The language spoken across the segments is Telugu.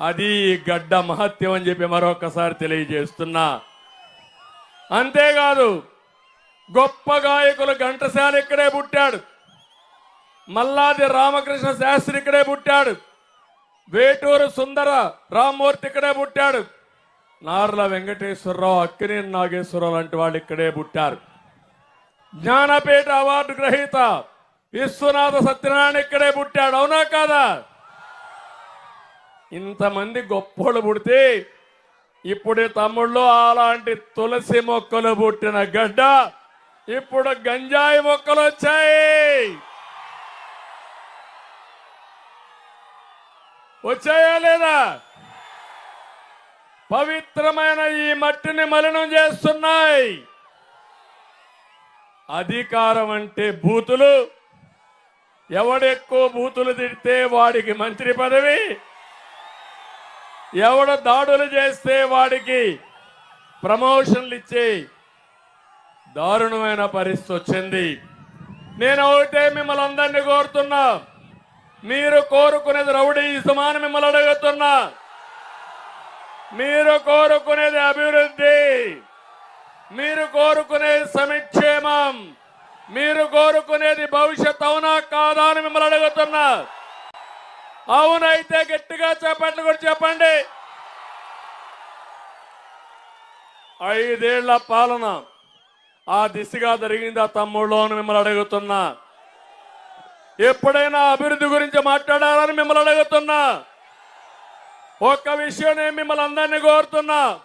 అది గడ్డ మహత్యం అని చెప్పి మరొకసారి తెలియజేస్తున్నా. అంతేకాదు గొప్ప గాయకులు ఘంటసాల ఇక్కడే పుట్టాడు. మల్లాది రామకృష్ణ శాస్త్రి ఇక్కడే పుట్టాడు. వేటూరు సుందర రామ్మూర్తి ఇక్కడే పుట్టాడు. నార్ల వెంకటేశ్వరరావు అక్కినే నాగేశ్వరరావు లాంటి వాళ్ళు ఇక్కడే పుట్టారు. జ్ఞానపీఠ అవార్డు గ్రహీత విశ్వనాథ సత్యనారాయణ ఇక్కడే పుట్టాడు. అవునా కాదా? ఇంతమంది గొప్పోళ్ళు పుడితే ఇప్పుడు తమ్ముళ్ళు అలాంటి తులసి మొక్కలు పుట్టిన గడ్డ ఇప్పుడు గంజాయి మొక్కలు వచ్చాయి. వచ్చాయా లేదా? పవిత్రమైన ఈ మట్టిని మలినం చేస్తున్నాయి. అధికారం అంటే బూతులు. ఎవడెక్కువ బూతులు తిడితే వాడికి మంత్రి పదవి? ఎవడ దాడులు చేస్తే వాడికి ప్రమోషన్లు ఇచ్చే దారుణమైన పరిస్థితి వచ్చింది. నేను ఒకటే మిమ్మల్ని అందరినీ కోరుతున్నా. మీరు కోరుకునేది రౌడీ సుమాన్ మిమ్మల్ని అడుగుతున్నా. మీరు కోరుకునేది అభివృద్ధి. మీరు కోరుకునేది సమిక్షేమం. మీరు కోరుకునేది భవిష్యత్ అవునా కాదా అని మిమ్మల్ని అడుగుతున్నా. అవునైతే గట్టిగా చెప్పండి కూడా చెప్పండి. ఐదేళ్ళ పాలన ఆ దిశగా జరిగింది ఆ తమ్ముళ్ళు అని మిమ్మల్ని అడుగుతున్నా. ఎప్పుడైనా అభివృద్ధి గురించి మాట్లాడాలని మిమ్మల్ని అడుగుతున్నా. ఒక్క విషయం నేను మిమ్మల్ని అందరినీ కోరుతున్నా.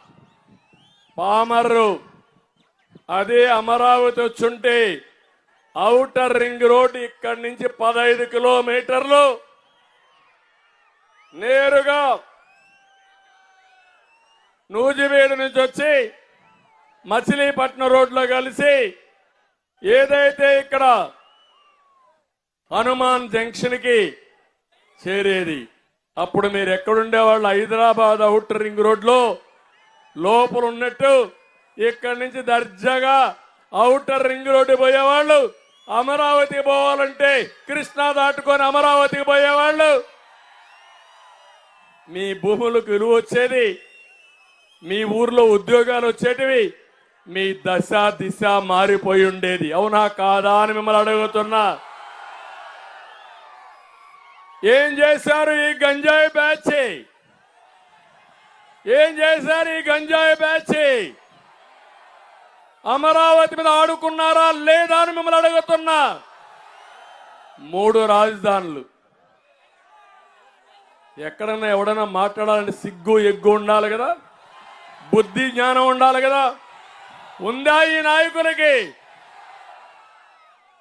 పామర్రు అదే అమరావతి వచ్చుంటే ఔటర్ రింగ్ రోడ్ ఇక్కడి నుంచి పదహైదు కిలోమీటర్లు నేరుగా నూజివేడు నుంచి వచ్చి మచిలీపట్నం రోడ్లో కలిసి ఏదైతే ఇక్కడ హనుమాన్ జంక్షన్కి చేరేది అప్పుడు మీరు ఎక్కడుండేవాళ్ళు? హైదరాబాద్ అవుటర్ రింగ్ రోడ్లో లోపల ఉన్నట్టు ఇక్కడి నుంచి దర్జాగా అవుటర్ రింగ్ రోడ్డు పోయేవాళ్ళు? అమరావతి పోవాలంటే కృష్ణా దాటుకొని అమరావతికి పోయేవాళ్ళు? మీ భూములకు విలువ వచ్చేది మీ ఊర్లో ఉద్యోగాలు వచ్చేటివి మీ దశ దిశ మారిపోయి ఉండేది. అవునా కాదా అని మిమ్మల్ని అడుగుతున్నా. ఏం చేశారు ఈ గంజాయి బ్యాచ్? ఏం చేశారు ఈ గంజాయి బ్యాచ్? అమరావతి మీద ఆడుకున్నారా లేదా అని మిమ్మల్ని అడుగుతున్నా. మూడు రాజధానులు. ఎక్కడన్నా ఎవడన్నా మాట్లాడాలని సిగ్గు ఎగ్గు ఉండాలి కదా. బుద్ధి జ్ఞానం ఉండాలి కదా. ఉందా ఈ నాయకులకి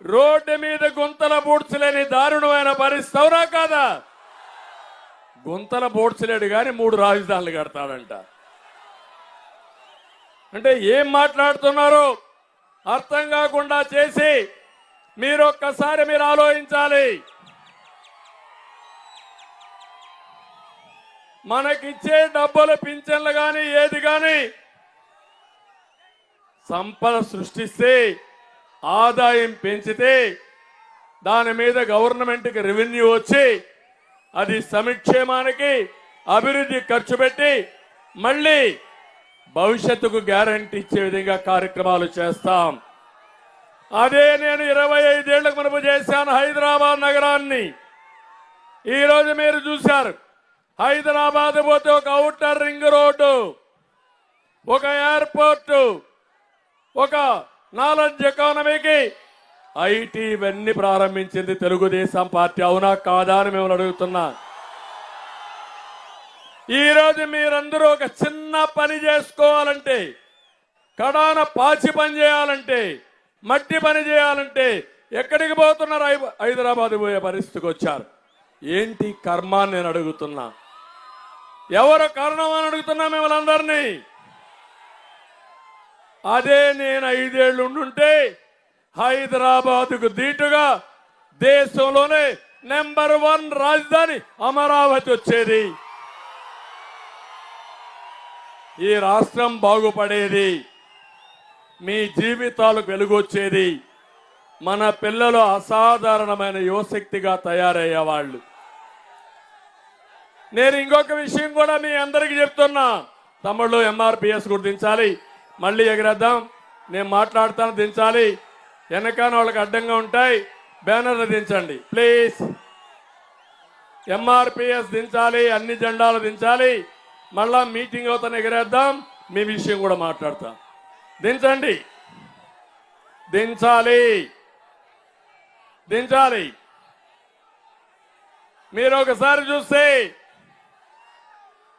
రోడ్డు మీద గుంతల బూడ్చలేని దారుణమైన పరిస్థితి అవునా కాదా? గుంతల బూడ్చలేడు కానీ మూడు రాజధానులు కడతాడంట. అంటే ఏం మాట్లాడుతున్నారు అర్థం కాకుండా చేసి మీరు ఒక్కసారి మీరు ఆలోచించాలి. మనకిచ్చే డబ్బులు పింఛన్లు కానీ ఏది కానీ సంపద సృష్టిస్తే ఆదాయం పెంచితే దాని మీద గవర్నమెంట్కి రెవెన్యూ వచ్చి అది సంక్షేమానికి అభివృద్ధి ఖర్చు పెట్టి మళ్ళీ భవిష్యత్తుకు గ్యారంటీ ఇచ్చే విధంగా కార్యక్రమాలు చేస్తాం. అదే నేను ఇరవై ఐదేళ్ళకు మునుపు చేశాను హైదరాబాద్ నగరాన్ని. ఈరోజు మీరు చూశారు. హైదరాబాద్ పోతే ఒక అవుటర్ రింగ్ రోడ్డు ఒక ఎయిర్పోర్టు ఒక నాలెడ్జ్ ఎకానమీకి ఐటీ ఇవన్నీ ప్రారంభించింది తెలుగుదేశం పార్టీ. అవునా కాదా అని మిమ్మల్ని అడుగుతున్నా. ఈ రోజు మీరందరూ ఒక చిన్న పని చేసుకోవాలంటే కడాన పాచి పని చేయాలంటే మట్టి పని చేయాలంటే ఎక్కడికి పోతున్నారు హై- హైదరాబాద్ పోయే పరిస్థితికి వచ్చారు? ఏంటి కర్మ నేను అడుగుతున్నా. ఎవరు కారణం అని అడుగుతున్నా మిమ్మల్ని అందరినీ? అదే నేను ఐదేళ్ళు ఉండుంటే హైదరాబాద్కు దీటుగా దేశంలోనే నెంబర్ వన్ రాజధాని అమరావతి వచ్చేది. ఈ రాష్ట్రం బాగుపడేది. మీ జీవితాలకు వెలుగొచ్చేది. మన పిల్లలు అసాధారణమైన యువశక్తిగా తయారయ్యేవాళ్ళు. నేను ఇంకొక విషయం కూడా మీ అందరికీ చెప్తున్నా. తమ్ముళ్ళు ఎంఆర్పిఎస్ కూడా దించాలి. మళ్ళీ ఎగిరేద్దాం. నేను మాట్లాడతాను దించాలి. వెనకాన వాళ్ళకి అడ్డంగా ఉంటాయి. బ్యానర్లు దించండి. ప్లీజ్. ఎంఆర్పిఎస్ దించాలి అన్ని జెండాలు దించాలి. మళ్ళా మీటింగ్ అవుతాను ఎగిరేద్దాం. మీ విషయం కూడా మాట్లాడతాం. దించండి. దించాలి. దించాలి. మీరు ఒకసారి చూస్తే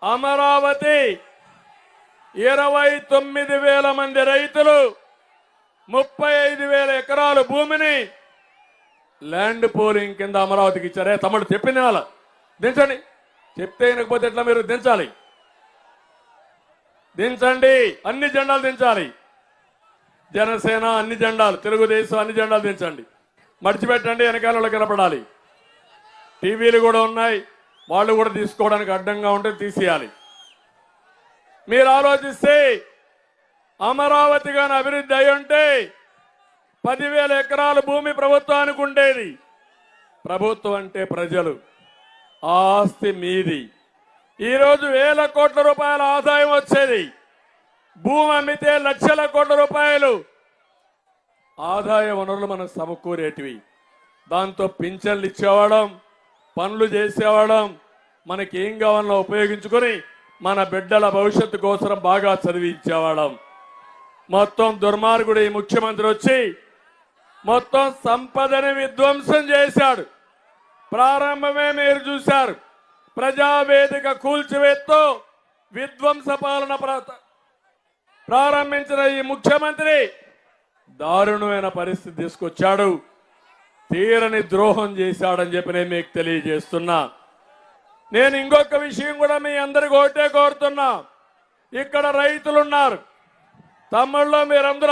అమరావతి ఇరవై తొమ్మిది వేల మంది రైతులు ముప్పై ఐదు వేల ఎకరాలు భూమిని ల్యాండ్ పోలింగ్ కింద అమరావతికి ఇచ్చారే. తమ్ముడు చెప్పింది వాళ్ళ దించండి. చెప్తే వినకపోతే ఎట్లా మీరు దించాలి? దించండి. అన్ని జెండాలు దించాలి. జనసేన అన్ని జెండాలు తెలుగుదేశం అన్ని జెండాలు దించండి. మడిచిపెట్టండి వెనకాలలో కనపడాలి. టీవీలు కూడా ఉన్నాయి. వాళ్ళు కూడా తీసుకోవడానికి అడ్డంగా ఉంటే తీసేయాలి. మీరు ఆలోచిస్తే అమరావతి గాని అభివృద్ధి అయి ఉంటే పదివేల ఎకరాల భూమి ప్రభుత్వానికి ఉండేది. ప్రభుత్వం అంటే ప్రజలు. ఆస్తి మీది. ఈరోజు వేల కోట్ల రూపాయల ఆదాయం వచ్చేది. భూమి అమ్మితే లక్షల కోట్ల రూపాయలు. ఆదాయ వనరులు మనకు సమకూరేటివి. దాంతో పింఛన్లు ఇచ్చేవాడం పనులు చేసేవాడం మనకి ఏం కావాలో ఉపయోగించుకొని మన బిడ్డల భవిష్యత్తు కోసం బాగా చదివించేవాడం మొత్తం దుర్మార్గుడు ఈ ముఖ్యమంత్రి వచ్చి మొత్తం సంపదని విధ్వంసం చేశాడు. ప్రారంభమే మీరు చూశారు. ప్రజావేదిక కూల్చివేత్తో విధ్వంస పాలన ప్రారంభించిన ఈ ముఖ్యమంత్రి దారుణమైన పరిస్థితి తీసుకొచ్చాడు. తీరని ద్రోహం చేశాడని చెప్పి నేను మీకు తెలియజేస్తున్నా. నేను ఇంకొక విషయం కూడా మీ అందరికి ఒకటే కోరుతున్నా. ఇక్కడ రైతులున్నారు. తమ్ముళ్ళు మీరందరూ